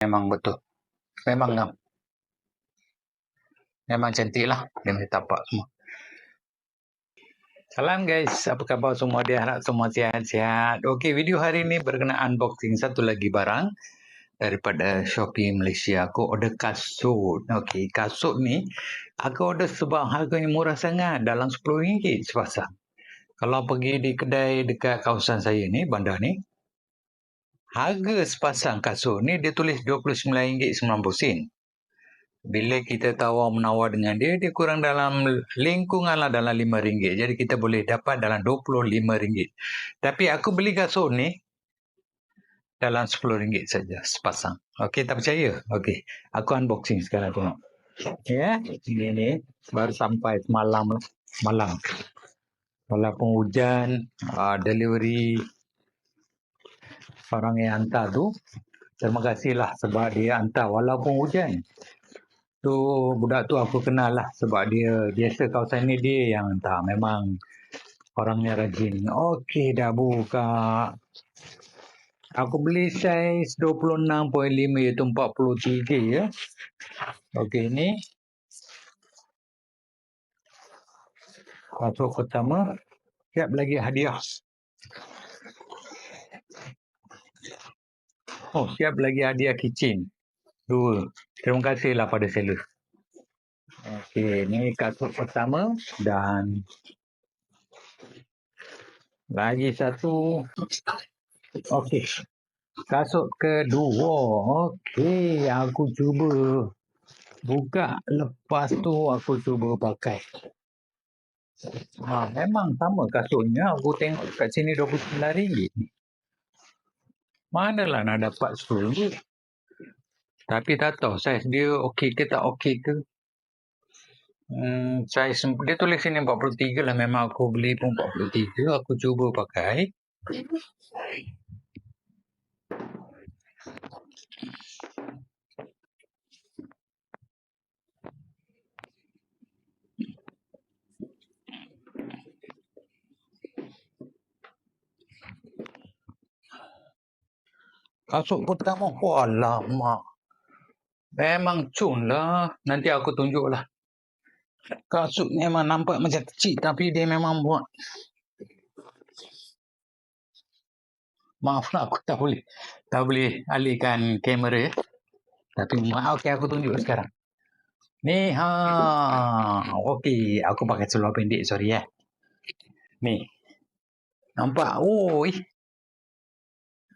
memang betul. Memang ngam. Memang cantik lah. Dia punya tapak semua. Salam guys, apa khabar semua? Dia harap semua sihat-sihat. Okey, video hari ini berkenaan unboxing satu lagi barang daripada Shopee Malaysia. Aku order kasut. Okey, kasut ni aku order sebab harganya murah sangat dalam RM10 sepasang. Kalau pergi di kedai dekat kawasan saya ni, bandar ni, harga sepasang kasut ni dia tulis RM29.90. Bila kita tawar menawar dengan dia, dia kurang dalam lingkungan lah dalam RM5. Jadi kita boleh dapat dalam RM25. Tapi aku beli kasut ni dalam RM10 saja sepasang. Okey, tak percaya? Okey, aku unboxing sekarang tengok. Ya, ini ni baru sampai semalam lah. Malam. Walaupun hujan, uh, delivery orang yang hantar tu terima kasihlah sebab dia hantar walaupun hujan. Tu budak tu aku kenal lah sebab dia biasa kawasan ni dia yang hantar. Memang orangnya rajin. Okey dah buka aku beli saiz 26.5 iaitu 43 ya. Okey ni. Kasut pertama? Siap lagi hadiah Oh, siap lagi hadiah kitchen. Dua. Terima kasihlah pada seller. Okey, ni kasut pertama dan lagi satu. Okey. Kasut kedua. Okey, aku cuba buka lepas tu aku cuba pakai. Ha, memang sama kasutnya. Aku tengok kat sini RM29 ni. Manalah nak dapat RM10. Tapi tak tahu saiz dia okey ke tak okey ke. Hmm, saiz dia tulis sini 43 lah. Memang aku beli pun 43. Aku cuba pakai. Kasut pertama, mak. Memang cun lah. Nanti aku tunjuk lah. Kasut memang nampak macam kecil tapi dia memang buat. Maaf lah aku tak boleh. Tak boleh alihkan kamera. Tapi maaf okay, aku tunjuk sekarang. Ni ha. Okey, aku pakai seluar pendek sorry ya. Ni. Nampak? Oi.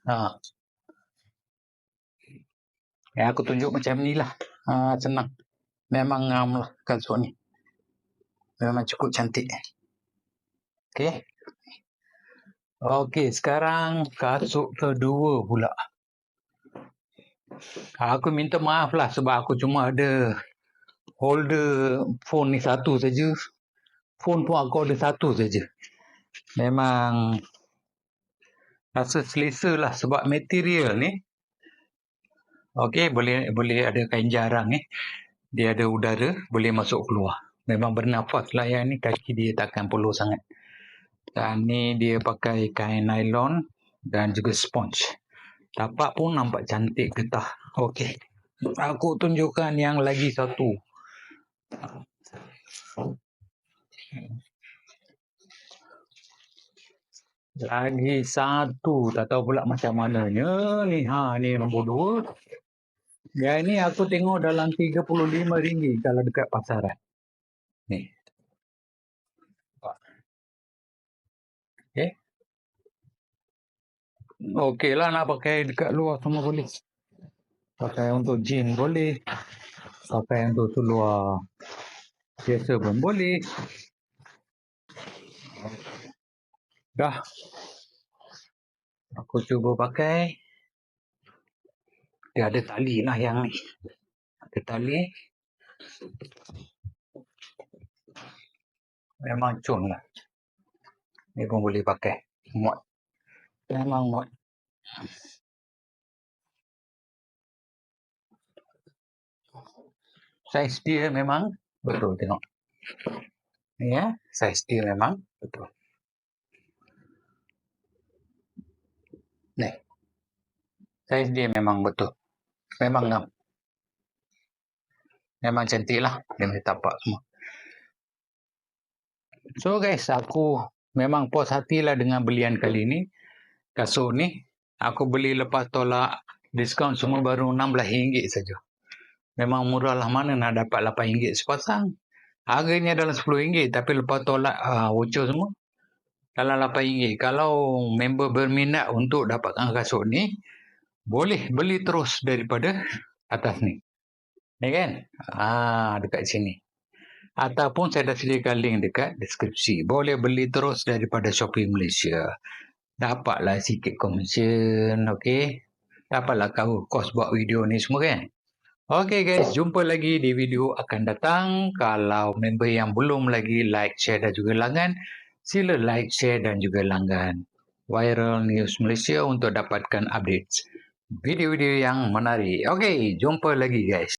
Ha. Ya, aku tunjuk macam ni lah. Ha, senang. Memang ngam lah kasut ni. Memang cukup cantik. Okey. Okey, sekarang kasut kedua pula. Aku minta maaf lah sebab aku cuma ada holder phone ni satu saja. Phone pun aku ada satu saja. Memang rasa selesa lah sebab material ni Okey, boleh boleh ada kain jarang eh. Dia ada udara, boleh masuk keluar. Memang bernafas lah yang ni, kaki dia takkan puluh sangat. Dan ni dia pakai kain nylon dan juga sponge. Tapak pun nampak cantik getah. Okey. Aku tunjukkan yang lagi satu. Lagi satu. Tak tahu pula macam mananya ni. Ha, ni nombor dua. Ya ini aku tengok dalam RM35 kalau dekat pasaran. Ni. Okay. Okey lah nak pakai dekat luar semua boleh. Pakai untuk gym boleh. Pakai untuk seluar biasa pun boleh. Dah. Aku cuba pakai dia ada tali lah yang ni. Ada tali. Memang cun lah. Ni pun boleh pakai. Muat. Memang muat. Saiz dia memang betul tengok. Ni ya, saiz dia memang betul. Ni. Saiz dia memang betul. Memang ngam. Memang cantik lah. Punya tapak semua. So guys, aku memang puas hatilah dengan belian kali ni. Kasut ni. Aku beli lepas tolak diskaun semua baru RM16 saja. Memang murah lah mana nak dapat RM8 sepasang. Harganya adalah RM10 tapi lepas tolak uh, voucher semua dalam RM8. Kalau member berminat untuk dapatkan kasut ni, boleh beli terus daripada atas ni. Ni kan? Ah, dekat sini. Ataupun saya dah sediakan link dekat deskripsi. Boleh beli terus daripada Shopee Malaysia. Dapatlah sikit komisen, okey? Dapatlah kau kos buat video ni semua kan? Okey guys, jumpa lagi di video akan datang. Kalau member yang belum lagi like, share dan juga langgan, sila like, share dan juga langgan Viral News Malaysia untuk dapatkan update video-video yang menarik. Okey, jumpa lagi guys.